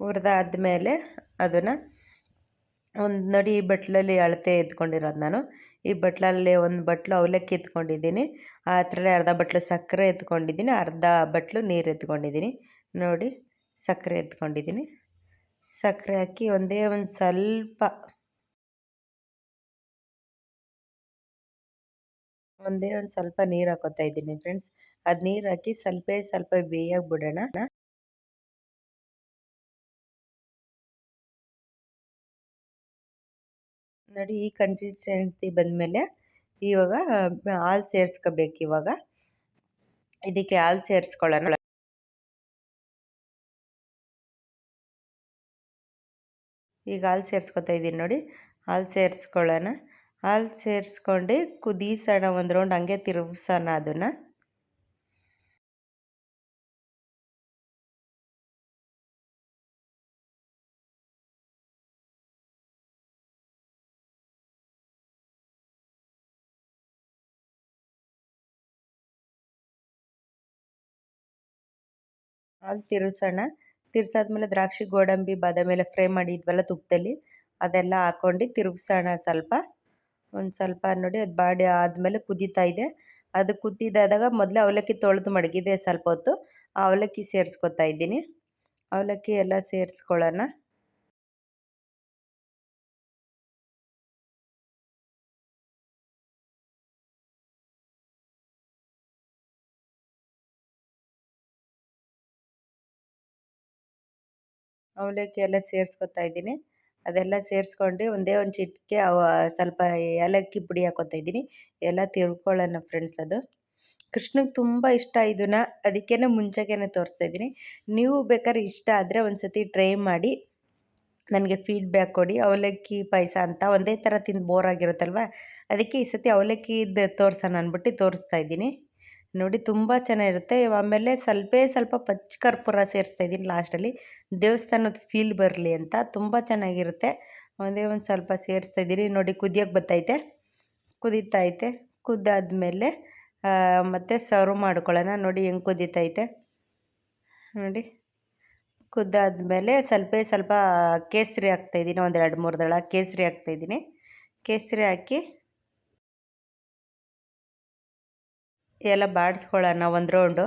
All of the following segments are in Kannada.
ಹುರಿದಾದ್ಮೇಲೆ ಅದನ್ನು ಒಂದು ನೋಡಿ ಈ ಬಟ್ಲಲ್ಲಿ ಅಳತೆ ಎತ್ಕೊಂಡಿರೋದು ನಾನು. ಈ ಬಟ್ಲಲ್ಲಿ ಒಂದು ಬಟ್ಲು ಅವಲಕ್ಕಿ ಎತ್ಕೊಂಡಿದ್ದೀನಿ. ಆ ಅರ್ಧ ಬಟ್ಲು ಸಕ್ಕರೆ ಎತ್ಕೊಂಡಿದ್ದೀನಿ. ಅರ್ಧ ಬಟ್ಲು ನೀರು ಎತ್ಕೊಂಡಿದ್ದೀನಿ. ನೋಡಿ, ಸಕ್ಕರೆ ಎತ್ಕೊಂಡಿದ್ದೀನಿ. ಸಕ್ಕರೆ ಹಾಕಿ ಒಂದೇ ಒಂದು ಸ್ವಲ್ಪ ಒಂದೇ ಒಂದು ಸ್ವಲ್ಪ ನೀರು ಹಾಕೋತಾ ಇದ್ದೀನಿ ಫ್ರೆಂಡ್ಸ್ ಅದು ನೀರು ಹಾಕಿ ಸ್ವಲ್ಪ ಸ್ವಲ್ಪ ಬೇಯಾಗಿ ಬಿಡೋಣ. ನೋಡಿ ಈ ಕನ್ಸಿಸ್ಟೆನ್ಸಿ ಬಂದಮೇಲೆ ಇವಾಗ ಹಾಲು ಸೇರಿಸ್ಕೋಬೇಕು ಇವಾಗ. ಇದಕ್ಕೆ ಹಾಲು ಸೇರಿಸ್ಕೊಳ್ಳೋಣ. ಈಗ ಹಾಲು ಸೇರಿಸ್ಕೊತಾ ಇದ್ದೀನಿ ನೋಡಿ. ಹಾಲು ಸೇರಿಸ್ಕೊಳ್ಳೋಣ. ಹಾಲು ಸೇರಿಸ್ಕೊಂಡು ಕುದೀಸೋಣ ಒಂದು ರೌಂಡ್ ಹಂಗೆ ತಿರುಗಿಸೋಣ ಅದನ್ನು. ಹಾಲು ತಿರುಗ್ಸೋಣ ತಿರ್ಸಾದ್ಮೇಲೆ ದ್ರಾಕ್ಷಿ ಗೋಡಂಬಿ ಬಾದಾಮಿ ಫ್ರೈ ಮಾಡಿದ್ವಲ್ಲ ತುಪ್ಪದಲ್ಲಿ ಅದೆಲ್ಲ ಹಾಕ್ಕೊಂಡು ತಿರುಗಿಸೋಣ ಸ್ವಲ್ಪ. ಒಂದು ಸ್ವಲ್ಪ ನೋಡಿ ಅದು ಬಾಡಿ ಆದಮೇಲೆ ಕುದೀತಾ ಇದೆ. ಅದು ಕುದ್ದಿದಾದಾಗ ಮೊದಲೇ ಅವಲಕ್ಕಿ ತೊಳೆದು ಮಡಗಿದೆ ಸ್ವಲ್ಪ ಹೊತ್ತು, ಆ ಅವಲಕ್ಕಿ ಸೇರಿಸ್ಕೊತಾ ಇದ್ದೀನಿ. ಅವಲಕ್ಕಿ ಎಲ್ಲ ಸೇರಿಸ್ಕೊಳ್ಳೋಣ. ಅವಲಕ್ಕಿ ಎಲ್ಲ ಸೇರಿಸ್ಕೊತಾ ಇದ್ದೀನಿ. ಅದೆಲ್ಲ ಸೇರಿಸ್ಕೊಂಡು ಒಂದೇ ಒಂದು ಚಿಟಿಕೆ ಸ್ವಲ್ಪ ಏಲಕ್ಕಿ ಪುಡಿ ಹಾಕೋತಾ ಇದ್ದೀನಿ. ಎಲ್ಲ ತಿರ್ಕೊಳ್ಳೋಣ ಫ್ರೆಂಡ್ಸ್ ಅದು. ಕೃಷ್ಣಗೆ ತುಂಬ ಇಷ್ಟ ಇದನ್ನ. ಅದಕ್ಕೇ ಮುಂಚೆಗೇ ತೋರಿಸ್ತಾ ಇದ್ದೀನಿ. ನೀವು ಬೇಕಾದ್ರೆ ಇಷ್ಟ ಆದರೆ ಒಂದು ಸತಿ ಟ್ರೈ ಮಾಡಿ, ನನಗೆ ಫೀಡ್ಬ್ಯಾಕ್ ಕೊಡಿ. ಅವಲಕ್ಕಿ ಪಾಯಸ ಅಂತ ಒಂದೇ ಥರ ತಿಂದು ಬೋರ್ ಆಗಿರುತ್ತಲ್ವ? ಅದಕ್ಕೆ ಈ ಸತಿ ಅವಲಕ್ಕಿದು ತೋರಿಸೋಣ ಅಂದ್ಬಿಟ್ಟು ತೋರಿಸ್ತಾ ಇದ್ದೀನಿ. ನೋಡಿ ತುಂಬ ಚೆನ್ನಾಗಿರುತ್ತೆ. ಆಮೇಲೆ ಸ್ವಲ್ಪ ಸ್ವಲ್ಪ ಪಚ್ಚ ಕರ್ಪೂರ ಸೇರಿಸ್ತಾ ಇದ್ದೀನಿ ಲಾಸ್ಟಲ್ಲಿ ದೇವಸ್ಥಾನದ ಫೀಲ್ ಬರಲಿ ಅಂತ. ತುಂಬ ಚೆನ್ನಾಗಿರುತ್ತೆ. ಒಂದೇ ಒಂದು ಸ್ವಲ್ಪ ಸೇರಿಸ್ತಾ ಇದ್ದೀರಿ ನೋಡಿ ಕುದಿಯೋಕ್ಕೆ ಬತ್ತೈತೆ. ಕುದೀತೈತೆ ಕುದ್ದಾದ್ಮೇಲೆ ಮತ್ತು ಸರ್ವ್ ಮಾಡ್ಕೊಳ್ಳೋಣ. ನೋಡಿ ಹೆಂಗೆ ಕುದೀತೈತೆ ನೋಡಿ. ಕುದ್ದಾದ್ಮೇಲೆ ಸ್ವಲ್ಪ ಸ್ವಲ್ಪ ಕೇಸರಿ ಹಾಕ್ತಾಯಿದ್ದೀನಿ ಒಂದು ಎರಡು ಮೂರು ದಳ ಕೇಸರಿ ಹಾಕ್ತಾಯಿದ್ದೀನಿ ಕೇಸರಿ ಹಾಕಿ ಎಲ್ಲ ಬಾಡಿಸ್ಕೊಳ್ಳೋಣ ಒಂದು ರೌಂಡು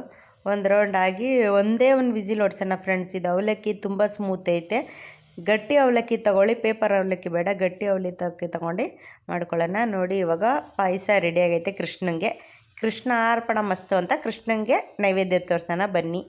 ಒಂದು ರೌಂಡ್ ಆಗಿ ಒಂದೇ ಒಂದು ವಿಸಿಲ್ ಹೊಡ್ಸೋಣ ಫ್ರೆಂಡ್ಸ್ ಇದು ಅವಲಕ್ಕಿ ತುಂಬ ಸ್ಮೂತ್ ಐತೆ. ಗಟ್ಟಿ ಅವಲಕ್ಕಿ ತೊಗೊಳ್ಳಿ ಪೇಪರ್ ಅವಲಕ್ಕಿ ಬೇಡ, ಗಟ್ಟಿ ಅವಲಕ್ಕಿ ತೊಗೊಂಡು ಮಾಡ್ಕೊಳ್ಳೋಣ. ನೋಡಿ, ಇವಾಗ ಪಾಯಸ ರೆಡಿ ಆಗೈತೆ ಕೃಷ್ಣಂಗೆ. ಕೃಷ್ಣ ಅರ್ಪಣ ಮಸ್ತು ಅಂತ ಕೃಷ್ಣಂಗೆ ನೈವೇದ್ಯ ತೋರಿಸೋಣ ಬನ್ನಿ.